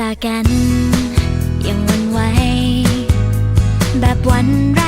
ตากัน ยังวันไหวแบบวันรก